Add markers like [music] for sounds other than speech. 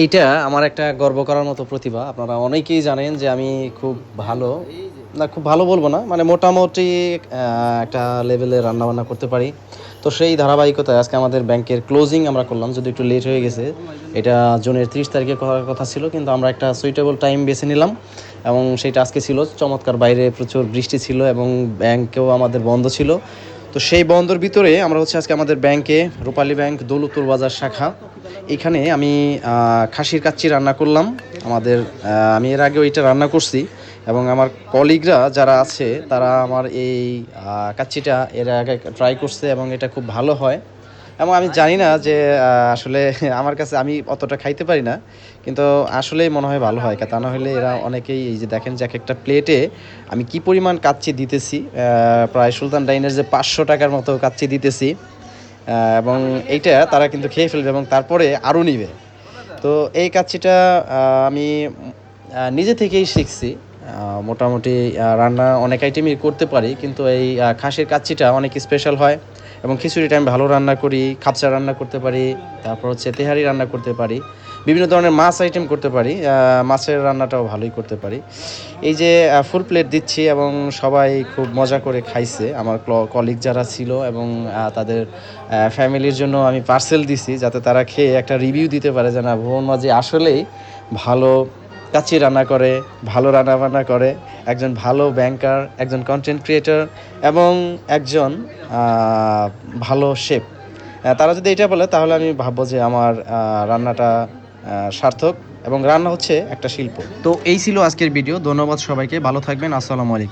এইটা আমার একটা গর্ব করার মতো প্রতিভা। আপনারা অনেকেই জানেন যে আমি খুব ভালো, না খুব ভালো বলব না মানে মোটামুটি একটা লেভেলে রান্নাবান্না করতে পারি। তো সেই ধারাবাহিকতায় আজকে আমাদের ব্যাংকের ক্লোজিং আমরা করলাম, যদি একটু লেট হয়ে গেছে। এটা জুনের ত্রিশ তারিখে করার কথা ছিল, কিন্তু আমরা একটা সুইটেবল টাইম বেছে নিলাম। এবং সেটা আজকে ছিল, চমৎকার বাইরে প্রচুর বৃষ্টি ছিল এবং ব্যাংকেও আমাদের বন্ধ ছিল। তো সেই বন্ধর ভিতরে আমরা হচ্ছে আজকে আমাদের ব্যাংকে রূপালী ব্যাংক দৌলতুল বাজার শাখা। এখানে আমি খাসির কাচ্চি রান্না করলাম। আমাদের আমি এর আগে ওইটা রান্না করছি এবং আমার কলিগরা যারা আছে, তারা আমার এই কাচ্চিটা এর আগে ট্রাই করছে এবং এটা খুব ভালো হয়। এবং আমি জানি না যে আসলে [laughs] আমার কাছে আমি অতটা খাইতে পারি না, কিন্তু আসলেই মনে হয় ভালো হয়। তা না হলে এরা অনেকেই এই যে দেখেন যে এক একটা প্লেটে আমি কি পরিমাণ কাচ্চি দিতেছি প্রায় সুলতান ডাইনের যে পাঁচশো টাকার মতো কাচ্চি দিতেছি। এবং এইটা তারা কিন্তু খেয়ে ফেলবে এবং তারপরে আরও নিবে। তো এই কাজটা আমি নিজে থেকেই শিখছি। মোটামুটি রান্না অনেক আইটেমই করতে পারি, কিন্তু এই খাসির কাচ্ছিটা অনেক স্পেশাল হয় এবং খিচুড়িটা আমি ভালো রান্না করি খাপচা রান্না করতে পারি, তারপর হচ্ছে তেহারি রান্না করতে পারি। বিভিন্ন ধরনের মাছ আইটেম করতে পারি মাছের রান্নাটাও ভালোই করতে পারি। এই যে ফুল প্লেট দিচ্ছি এবং সবাই খুব মজা করে খাইছে। আমার কলিগ যারা ছিল এবং তাদের ফ্যামিলির জন্য আমি পার্সেল দিছি যাতে তারা খেয়ে একটা রিভিউ দিতে পারে যে, না, ভুবন মাঝি আসলেই ভালো কাচ্চি রান্না করে, ভালো রান্না বান্না করে, একজন ভালো ব্যাংকার একজন কন্টেন্ট ক্রিয়েটর এবং একজন ভালো শেফ তারা যদি এটা বলে, তাহলে আমি ভাববো যে আমার রান্নাটা সার্থক এবং রান্না হচ্ছে একটা শিল্প। তো এই ছিল আজকের ভিডিও। ধন্যবাদ সবাইকে। ভালো থাকবেন। আসসালামু আলাইকুম।